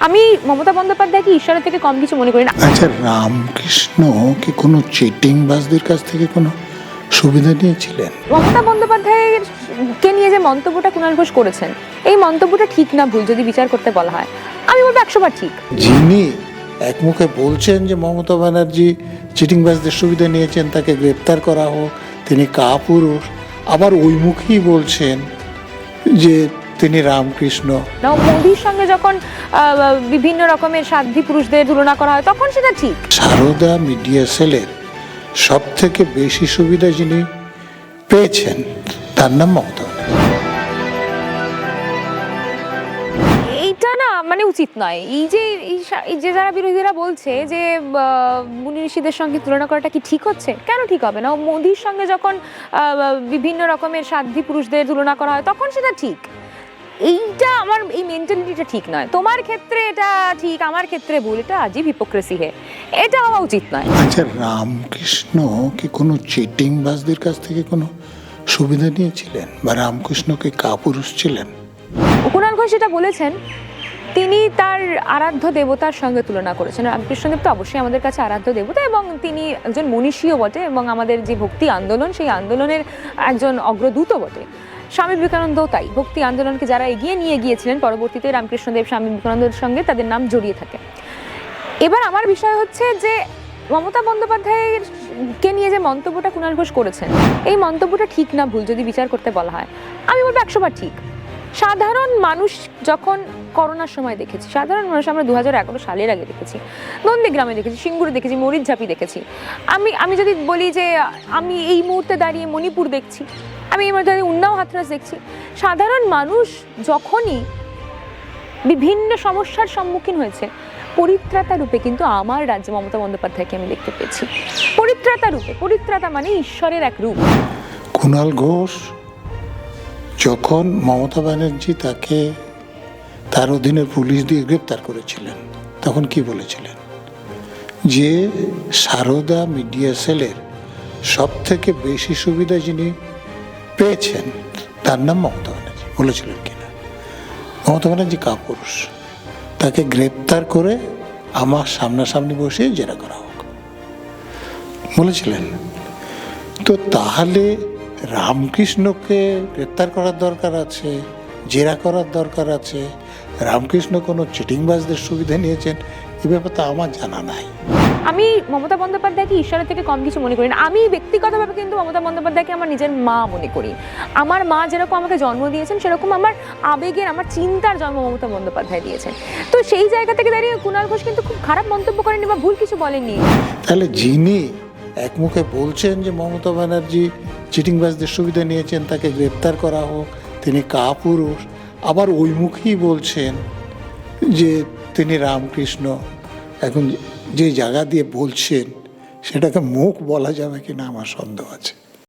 আমি মমতা বন্দ্যোপাধ্যায়কে ঈশ্বরের থেকে কম কিছু মনে করি না? আচ্ছা রামকৃষ্ণ কি কোনো চিটিং বাসদের কাছ থেকে কোনো সুবিধা নিয়েছিলেন? মমতা বন্দ্যোপাধ্যায়ের কে নিয়ে যে মন্তব্যটা কুণাল ঘোষ করেছেন এই মন্তব্যটা ঠিক না ভুল যদি বিচার করতে বলা হয়। আমি বলব একশো বার ঠিক। যিনি একমুখে বলছেন যে মমতা ব্যানার্জি চিটিং বাসদের সুবিধা নিয়েছেন তাকে গ্রেপ্তার করা হোক তিনি কাপুরুষ আবার ওই মুখেই বলছেন যে তিনি রামকৃষ্ণ। না মোদির সঙ্গে যখন বিভিন্ন রকমের সাধ্বী পুরুষদের তুলনা করা হয় তখন সেটা ঠিক। সারদা মিডিয়া সেলের সব থেকে বেশি সুবিধা যিনি পেয়েছেন তার নাম মমতা এইটা না মানে উচিত নয়। এই যে এই যে যারা বিরোধীরা বলছে যে মুনি ঋষিদের সঙ্গে তুলনা করাটা কি ঠিক হচ্ছে? কেন ঠিক হবে? না মোদির সঙ্গে যখন বিভিন্ন রকমের সাধ্বী পুরুষদের তুলনা করা হয় তখন সেটা ঠিক। এইটা আমার এই মেন্টালিটিটা ঠিক নয়। তোমার ক্ষেত্রে এটা ঠিক আমার ক্ষেত্রে ভুল এটা আজীব হিপোক্রেসি হে। এটা হওয়া উচিত নয়। আচ্ছা রামকৃষ্ণ কি কোনো চিটিং বাসদের কাছ থেকে কোনো সুবিধা নিয়েছিলেন? বা রামকৃষ্ণকে কাপুরুষ ছিলেন? কুণাল ঘোষ যেটা বলেছেন তিনি তার আরাধ্য দেবতার সঙ্গে তুলনা করেছেন। রামকৃষ্ণদেব তো অবশ্যই আমাদের কাছে আরাধ্য দেবতা এবং তিনি একজন মনীষীও বটে এবং আমাদের যে ভক্তি আন্দোলন, সেই আন্দোলনের একজন অগ্রদূতও বটে। স্বামী বিবেকানন্দও তাই। ভক্তি আন্দোলনকে যারা এগিয়ে নিয়ে গিয়েছিলেন, পরবর্তীতে রামকৃষ্ণদেব স্বামী বিবেকানন্দের সঙ্গে তাদের নাম জড়িয়ে থাকে। এবার আমার বিষয় হচ্ছে যে মমতা বন্দ্যোপাধ্যায়ের কে নিয়ে যে মন্তব্যটা কুণাল ঘোষ করেছেন, এই মন্তব্যটা ঠিক না, ভুল যদি বিচার করতে বলা হয়। আমি বলব একশোবার ঠিক। সাধারণ মানুষ যখন করোনার সময় দেখেছি, সাধারণ মানুষ আমরা দু হাজার এগারো সালের আগে দেখেছি, নন্দীগ্রামে দেখেছি, সিঙ্গুরে দেখেছি, মরিচঝাপি দেখেছি। আমি আমি যদি বলি যে আমি এই মুহূর্তে দাঁড়িয়ে মণিপুর দেখছি, আমি এই মুহূর্তে দাঁড়িয়ে উন্নাও হাতরাস দেখছি, সাধারণ মানুষ যখনই বিভিন্ন সমস্যার সম্মুখীন হয়েছে, পরিত্রাতা রূপে কিন্তু আমার রাজ্যে মমতা বন্দ্যোপাধ্যায়কে আমি দেখতে পেয়েছি। পরিত্রাতা রূপে, পরিত্রাতা মানে ঈশ্বরের এক রূপ। কুণাল ঘোষ যখন মমতা ব্যানার্জি তাকে তার অধীনের পুলিশ দিয়ে গ্রেপ্তার করেছিলেন, তখন কি বলেছিলেন? যে সারদা মিডিয়া সেলের সব থেকে বেশি সুবিধা যিনি পেয়েছেন, তার নাম মমতা ব্যানার্জি। বলেছিলেন কিনা মমতা ব্যানার্জি কাপুরুষ। তাকে গ্রেপ্তার করে আমার সামনাসামনি বসিয়ে জেরা করা হোক। বলেছিলেন। তো তাহলে রামকৃষ্ণকে গ্রেপ্তার করার দরকার আছে জেরা করার দরকার আছে। রামকৃষ্ণ কোনো চিটিংবাজদের সুবিধা নিয়েছেন এ ব্যাপারটা আমার জানা নাই। আমি মমতা বন্দ্যোপাধ্যায়কে ঈশ্বরের থেকে কম কিছু মনে করি না আমি ব্যক্তিগতভাবে কিন্তু মমতা বন্দ্যোপাধ্যায়কে আমার নিজের মা মনে করি। আমার মা যেরকম আমাকে জন্ম দিয়েছেন সেরকম আমার আবেগের আমার চিন্তার জন্ম মমতা বন্দ্যোপাধ্যায় দিয়েছেন। তো সেই জায়গা থেকে দাঁড়িয়ে কুণাল ঘোষ কিন্তু খুব খারাপ মন্তব্য করেনি বা ভুল কিছু বলেননি। তাহলে যিনি একমুখে বলছেন যে মমতা ব্যানার্জি চিটিংবাজদের সুবিধা নিয়েছেন, তাকে গ্রেপ্তার করা হোক, তিনি কাপুরুষ। আবার ওই মুখেই বলছেন যে তিনি রামকৃষ্ণ। এখন যে জায়গা দিয়ে বলছেন, সেটাকে মুখ বলা যাবে কিনা আমার সন্দেহ আছে।